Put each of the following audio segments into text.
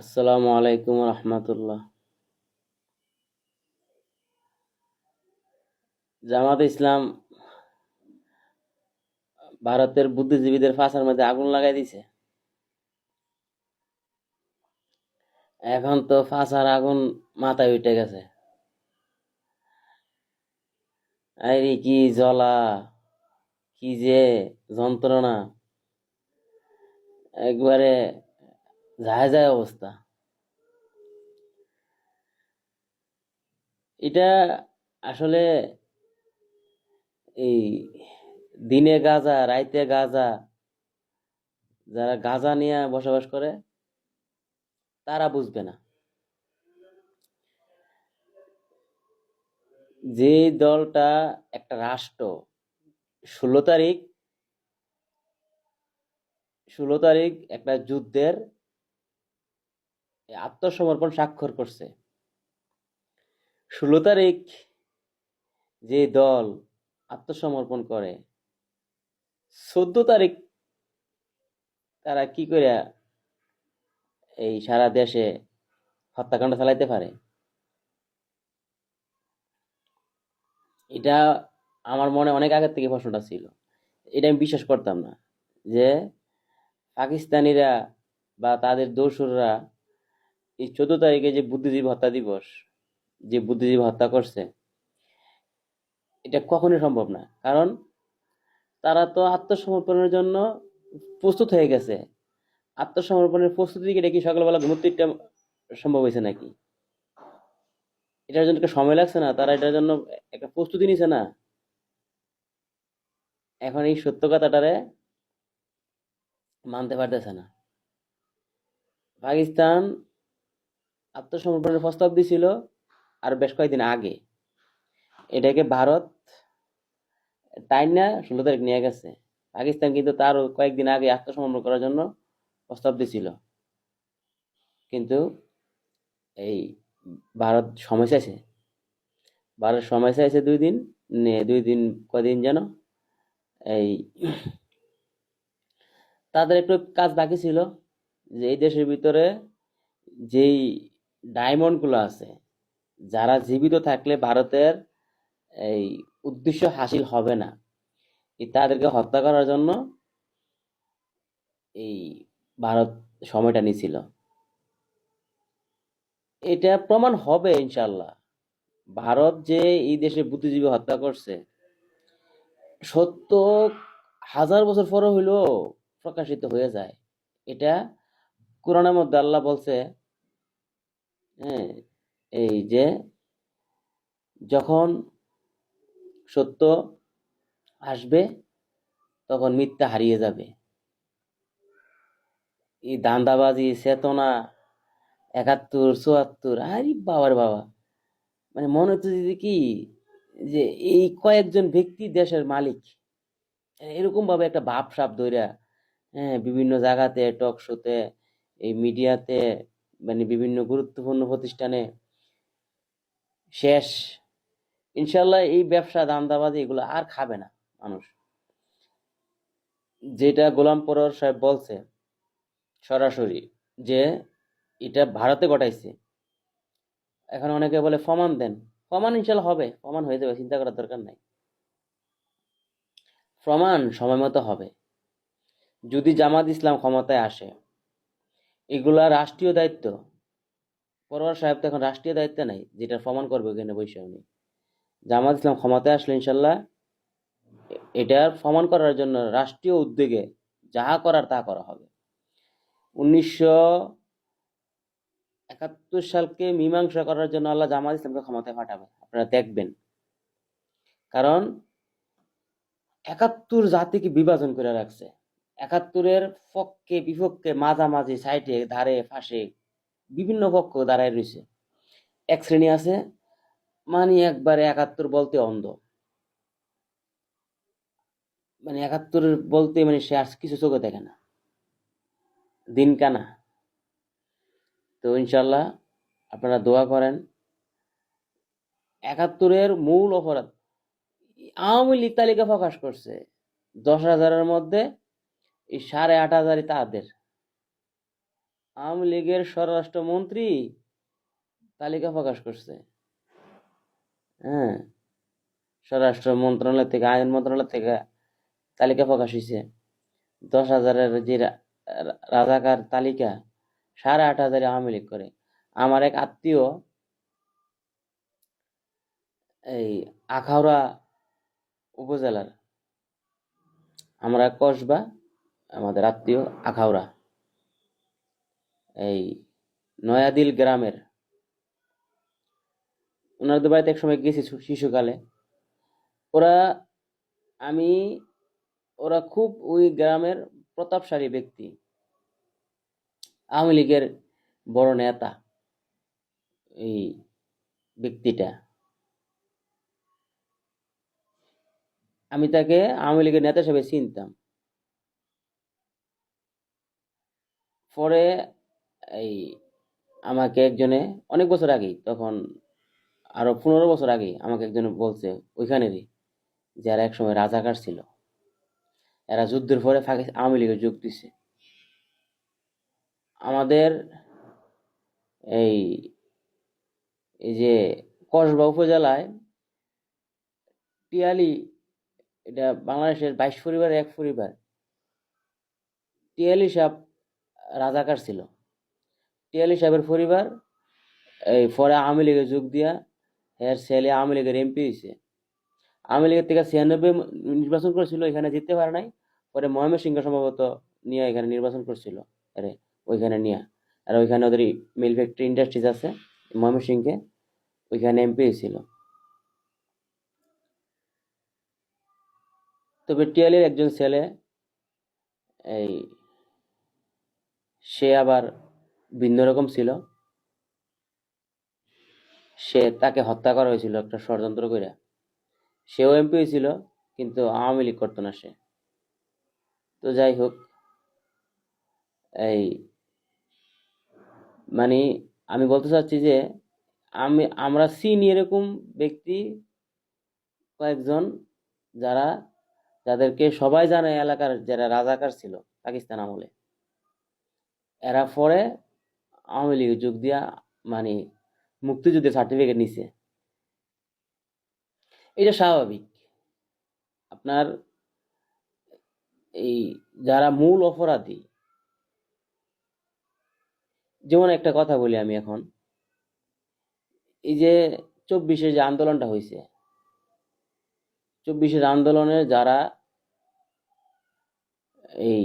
আসসালামু আলাইকুম রহমতুল্লাহ। জামাত ইসলাম ভারতের বুদ্ধিজীবীদের ফাঁসার মধ্যে আগুন লাগাই দিছে। এখন তো ফাঁসার আগুন মাথায় উঠে গেছে। আরে কি জ্বলা, কি যে যন্ত্রণা। একবারে যায় যায় অবস্থা। এটা আসলে এই দিনে গাজা, রাইতে গাজা, যারা গাজা নিয়ে বসবাস করে, তারা বুঝবে না। যে দলটা একটা রাষ্ট্র, ষোলো তারিখ ষোলো তারিখ একটা যুদ্ধের আত্মসমর্পণ স্বাক্ষর করছে। ষোলো তারিখ যে দল আত্মসমর্পণ করে, চোদ্দ তারিখ তারা কি করে এই সারা দেশে হত্যাকাণ্ড চালাইতে পারে? এটা আমার মনে অনেক আগের থেকে প্রশ্নটা ছিল। এটা আমি বিশ্বাস করতাম না যে পাকিস্তানিরা বা তাদের দোসররা এই চোদ্দ তারিখে যে বুদ্ধিজীবী হত্যা দিবস, যে বুদ্ধিজীবী হত্যা করছে, এটা কখনোই সম্ভব না। কারণ তারা তো আত্মসমর্পণের জন্য প্রস্তুত হয়ে গেছে। আত্মসমর্পণের প্রস্তুতি এটা কি সকালবেলা ঘুমোতে সম্ভব হয়েছে নাকি? এটার জন্য সময় লাগছে না? তারা এটার জন্য একটা প্রস্তুতি নিছে না? এখন এই সত্য কথাটারে মানতে পারতেছে না। পাকিস্তান আত্মসমর্পণের প্রস্তাব দিছিল আর বেশ কয়েকদিন আগে। এটাকে ভারত তাই না, ষোলো তারিখ নিয়ে গেছে। পাকিস্তান কিন্তু তারও কয়েকদিন আগে আত্মসমর্পণ করার জন্য প্রস্তাব দিছিল। কিন্তু এই ভারত সময় চাইছে। ভারত সময় চাইছে দুই দিন দুই দিন কদিন যেন এই তাদের একটু কাজ বাকি ছিল যে এই দেশের ভিতরে যেই ডায়মন্ডগুলো আছে। যারা জীবিত থাকলে ভারতের এই উদ্দেশ্য হাসিল হবে না। তাদেরকে হত্যা করার জন্য এই ভারত সময়টা নিছিল। এটা প্রমাণ হবে ইনশাল্লাহ ভারত যে এই দেশে বুদ্ধিজীবী হত্যা করছে সত্য হাজার বছর পরে হইলেও প্রকাশিত হয়ে যায়। এটা কোরআনের মধ্যে আল্লাহ বলছে হ্যাঁ এই যে যখন সত্য আসবে, তখন মিথ্যা হারিয়ে যাবে। এই দান্দাবাজি, চেতনা, একাত্তর, চুয়াত্তর, আরে বাবার বাবা। মানে মনে হচ্ছে যে কি, যে এই কয়েকজন ব্যক্তি দেশের মালিক। এরকম ভাবে একটা ভাব সাপ ধইরা হ্যাঁ বিভিন্ন জায়গাতে টক শোতে এই মিডিয়াতে মানে বিভিন্ন গুরুত্বপূর্ণ প্রতিষ্ঠানে শেষ। ইনশাল্লাহ এই ব্যবসা দান্দাবাজি এগুলো আর খাবে না মানুষ। যেটা গোলাম সাহেব বলছে সরাসরি যে, এটা ভারতে ঘটাইছে। এখন অনেকে বলে প্রমাণ দেন। প্রমাণ ইনশাল্লাহ হবে প্রমাণ হয়ে যাবে, চিন্তা করার দরকার নাই। প্রমাণ সময় মতো হবে। যদি জামাত ইসলাম ক্ষমতায় আসে এগুলা রাষ্ট্রীয় দায়িত্ব। পরোয়ার সাহেব তো এখন রাষ্ট্রীয় দায়িত্ব নাই, যেটা প্রমাণ করবে ওখানে বৈশাখ উনি। জামাত ইসলাম ক্ষমতায় আসলে ইনশাল্লাহ এটার প্রমাণ করার জন্য রাষ্ট্রীয় উদ্যোগে যাহা করার তা করা হবে। উনিশশো একাত্তর সালকে মীমাংসা করার জন্য আল্লাহ জামাত ইসলামকে ক্ষমতায় পাঠাবে, আপনারা দেখবেন। কারণ একাত্তর জাতিকে বিভাজন করে রাখছে। একাত্তরের পক্ষে বিপক্ষে মাঝামাঝি সাইডে, ধারে, ফাঁসে বিভিন্ন পক্ষ দাঁড়ায় রয়েছে। এক শ্রেণি আছে মানে একবারে একাত্তর বলতে অন্ধ। মানে একাত্তর বলতে মানে সে আর কিছু চোখে দেখে না। দিন কানা। তো ইনশাল্লাহ আপনারা দোয়া করেন, একাত্তরের মূল অপরাধ, আওয়ামী লীগ তালিকা প্রকাশ করছে। দশ হাজারের মধ্যে এই সাড়ে আট হাজারই তাদের আওয়ামী লীগের স্বরাষ্ট্রমন্ত্রী তালিকা প্রকাশ করছে। হ্যাঁ স্বরাষ্ট্র মন্ত্রণালয় থেকে, আইন মন্ত্রণালয় থেকে তালিকা প্রকাশ হয়েছে দশ হাজারের যে রাজাকার তালিকা সাড়ে আট হাজারে আওয়ামী লীগ করে। আমার এক আত্মীয় এই আখাউড়া উপজেলার, আমরা কসবা আমাদের আত্মীয় আখাউড়া। এই নয়াদিল গ্রামের ওনাদের বাড়িতে এক সময় গেছি শিশুকালে। ওরা, আমি, ওরা খুব ওই গ্রামের প্রতাপশালী ব্যক্তি। আওয়ামী লীগের বড় নেতা এই ব্যক্তিটা। আমি তাকে আওয়ামী লীগের নেতা হিসেবে চিনতাম। পরে এই আমাকে একজনে, অনেক বছর আগেই, তখন আরও পনেরো বছর আগেই আমাকে একজনে বলছে ওইখানেরই যারা একসময় রাজাকার ছিল। এরা যুদ্ধের পরে পাকিস্তান আওয়ামী লীগে যোগ দিছে। আমাদের এই এই যে কসবা উপজেলায় টিয়ালি, এটা বাংলাদেশের বাইশ পরিবারের এক পরিবার। টিয়ালি সাহেব রাজাকার ছিল। টিয়ালি সাহেবের পরিবার, এই পরে আওয়ামী লীগে যোগ দিয়া এর ছেলে আওয়ামী লীগের এমপি হয়েছে আওয়ামী লীগের থেকে ছিয়ানব্বই নির্বাচন করেছিল, এখানে জিততে পারে নাই। পরে ময়মনসিংহ সম্ভবত নিয়ে এখানে নির্বাচন করছিল, আরে ওইখানে নিয়ে। আর ওইখানে ওদের মিল ফ্যাক্টরি ইন্ডাস্ট্রিজ আছে, ময়মনসিংহে, ওইখানে এমপি হয়েছিল তবে টিয়ালির একজন ছেলে, এই সে আবার ভিন্ন রকম ছিল। সে তাকে হত্যা করা হয়েছিল একটা ষড়যন্ত্র করে সেও এমপি হয়েছিল কিন্তু আওয়ামী লীগ করতো না সে। তো যাই হোক, এই মানে আমি বলতে চাচ্ছি যে, আমি, আমরা চিনি এরকম ব্যক্তি কয়েকজন যারা, যাদেরকে সবাই জানে এলাকার যারা রাজাকার ছিল পাকিস্তান আমলে। এরা পরে আওয়ামী লীগে যোগ দিয়া মানে মুক্তিযুদ্ধের সার্টিফিকেট নিছে। এটা স্বাভাবিক। আপনার এই যারা মূল অপরাধী, যেমন একটা কথা বলি আমি এখন, এই যে চব্বিশে যে আন্দোলনটা হয়েছে চব্বিশের আন্দোলনে যারা এই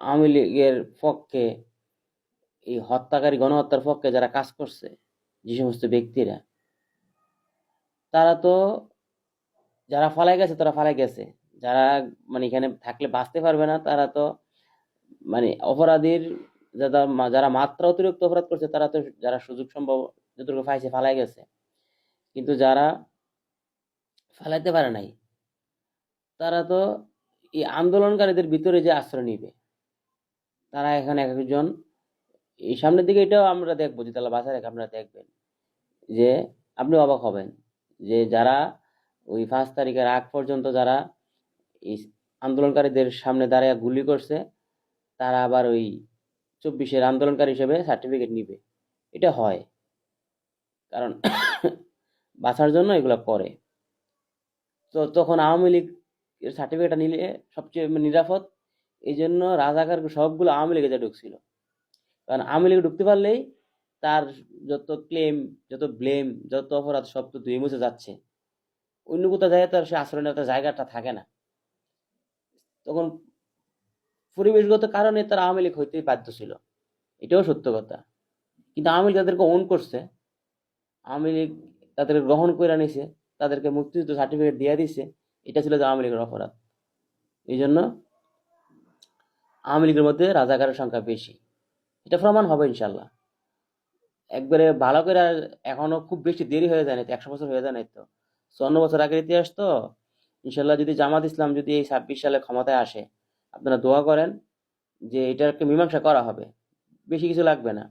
আওয়ামী লীগের পক্ষে, এই হত্যাকারী গণহত্যার পক্ষে যারা কাজ করছে, যে সমস্ত ব্যক্তিরা, তারা তো যারা ফালাই গেছে, তারা ফালাই গেছে। যারা মানে এখানে থাকলে বাঁচতে পারবে না, তারা তো মানে অপরাধীর যারা যারা মাত্রা অতিরিক্ত অপরাধ করছে, তারা তো যারা সুযোগ সম্ভব যতটুকু পাইছে ফালাই গেছে। কিন্তু যারা ফালাইতে পারে নাই, তারা তো এই আন্দোলনকারীদের ভিতরে যে আশ্রয় নিবে তারা এখানে এক একজন, এই সামনের দিকে এটাও আমরা দেখব যে তাহলে বাসায় রেখে আপনারা দেখবেন, যে আপনি অবাক হবেন যে যারা ওই পাঁচ তারিখের আগ পর্যন্ত যারা এই আন্দোলনকারীদের সামনে দাঁড়িয়ে গুলি করছে, তারা আবার ওই চব্বিশের আন্দোলনকারী হিসেবে সার্টিফিকেট নিবে। এটা হয়। কারণ বাঁচার জন্য এগুলো করে। তো তখন আওয়ামী লীগ সার্টিফিকেটটা নিলে সবচেয়ে নিরাপদ। এই জন্য রাজাকার সবগুলো আওয়ামী লীগে ঢুকছিল। কারণ আওয়ামী লীগে ঢুকতে পারলেই তার যত ক্লেম যত ব্লেম যত অপরাধ সব তো ধুয়ে মুছে যাচ্ছে। অন্য কোথাও যায় তার সে আশ্রয় নেওয়ার জায়গাটা থাকে না। তখন পরিবেশগত কারণে তার আওয়ামী লীগ হইতেই বাধ্য ছিল। এটাও সত্য কথা। কিন্তু আওয়ামী লীগ তাদেরকে ওন করছে। আওয়ামী লীগ তাদেরকে গ্রহণ করে নিছে, তাদেরকে মুক্তিযুদ্ধ সার্টিফিকেট দিয়ে দিছে। এটা ছিল যে আওয়ামী লীগের অপরাধ। এই জন্য আওয়ামী লীগের মধ্যে রাজাকারের সংখ্যা বেশি। এটা প্রমাণ হবে ইনশাল্লাহ একবারে ভালো করে আর এখনও খুব বেশি দেরি হয়ে যায় না একশো বছর হয়ে যায় না তো। চুয়ান্ন বছর আগের ইতিহাস তো। ইনশাল্লাহ যদি জামাত ইসলাম যদি এই ছাব্বিশ সালে ক্ষমতায় আসে, আপনারা দোয়া করেন যে এটাকে মীমাংসা করা হবে। বেশি কিছু লাগবে না।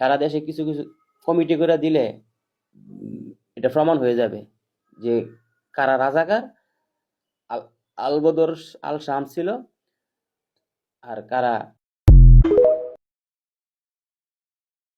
সারা দেশে কিছু কিছু কমিটি করে দিলে এটা প্রমাণ হয়ে যাবে যে কারা রাজাকার, আল, আলবদর আল শাম ছিল আর কারা